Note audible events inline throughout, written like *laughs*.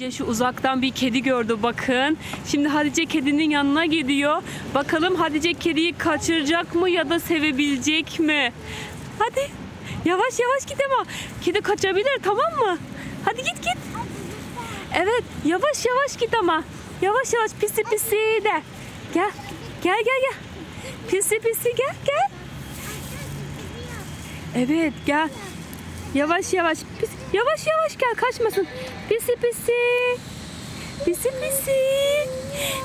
Hatice şu uzaktan bir kedi gördü bakın. Şimdi Hatice kedinin yanına gidiyor. Bakalım Hatice kediyi kaçıracak mı ya da sevebilecek mi? Hadi yavaş yavaş git ama. Kedi kaçabilir tamam mı? Hadi git git. Evet yavaş yavaş git ama. Yavaş yavaş pisi pisi de. Gel gel gel gel. Pisi pisi gel gel. Evet gel. Yavaş yavaş. Pis, yavaş yavaş gel kaçmasın. Pisi pisi. Pisi pisi.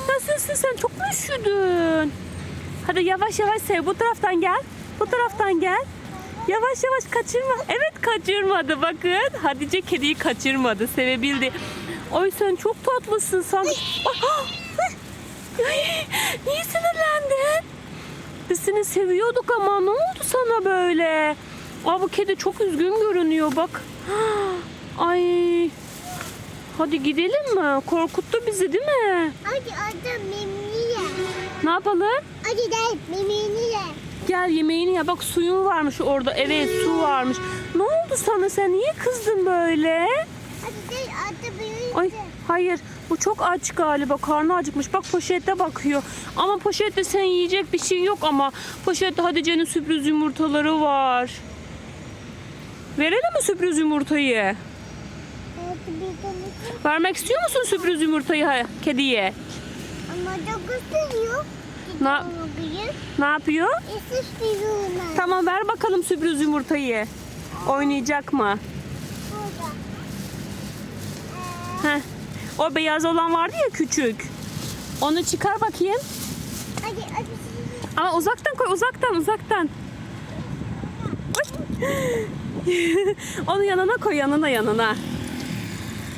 Nasılsın sen? Çok mu üşüdün? Hadi yavaş yavaş sev. Bu taraftan gel. Bu taraftan gel. Yavaş yavaş kaçırma. Evet kaçırmadı bakın. Hatice kediyi kaçırmadı. Sevebildi. Oy sen çok tatlısın sen. Ay, Niye sinirlendin? Biz seni seviyorduk ama ne oldu sana böyle? Aa bu kedi çok üzgün görünüyor bak. *gasps* Ay. Hadi gidelim mi? Korkuttu bizi değil mi? Hadi memnun ye. Ne yapalım? Hadi memnun ye. Gel yemeğini ya. Bak suyun varmış orada. Evet su varmış. Ne oldu sana? Sen niye kızdın böyle? Hadi adam büyüyünce. Ay hayır. Bu çok aç galiba. Karnı acıkmış. Bak poşette bakıyor. Ama poşette sen yiyecek bir şey yok ama poşette Hatice'nin sürpriz yumurtaları var. Verelim mi sürpriz yumurtayı? Vermek istiyor musun sürpriz yumurtayı kediye? Ama çok istiyor. Ne, ne yapıyor? İstiyorlar. Tamam ver bakalım sürpriz yumurtayı. Oynayacak mı? Burada. Heh. O beyaz olan vardı ya küçük. Onu çıkar bakayım. Hadi hadi. Ama uzaktan koy uzaktan uzaktan. *laughs* *laughs* *laughs* Onu yanına koy yanına yanına.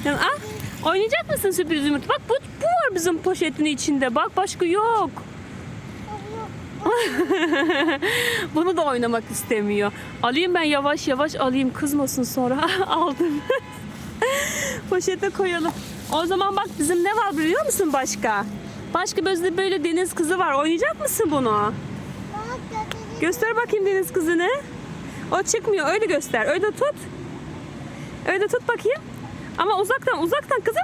Yan ah, oynayacak mısın sürpriz yumurta? Bak bu, bu var bizim poşetin içinde. Bak başka yok. *laughs* Bunu da oynamak istemiyor. Alayım ben yavaş yavaş alayım kızmasın sonra. *laughs* Aldım. Poşete koyalım. O zaman bak bizim ne var biliyor musun başka? Başka böyle, böyle deniz kızı var. Oynayacak mısın bunu? Göster bakayım deniz kızını. O çıkmıyor. Öyle göster. Öyle tut. Öyle tut bakayım. Ama uzaktan uzaktan kızım.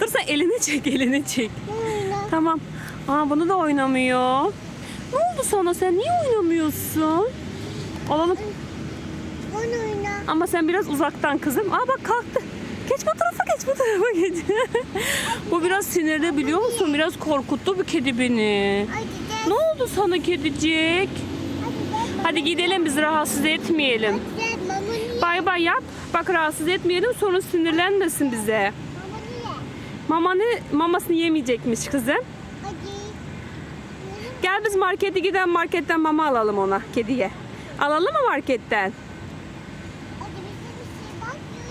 Dur sen elini *laughs* çek elini çek. Tamam. Aa bunu da oynamıyor. Ne oldu sana sen niye oynamıyorsun? Alalım. Onu oyna. Ama sen biraz uzaktan kızım. Aa bak kalktı. Geç bu tarafa geç bu tarafa geç. *laughs* bu biraz sinirli biliyor musun? Biraz korkuttu bu kedi beni. Ne oldu sana kedicik? Hadi de. Hadi gidelim biz rahatsız etmeyelim. Bay bay yap. Bak rahatsız etmeyelim sonra sinirlenmesin bize. Mamunu ye. Mama ne, mamasını yemeyecekmiş kızım. Gel biz markete gidelim marketten mama alalım ona kediye. Alalım mı marketten?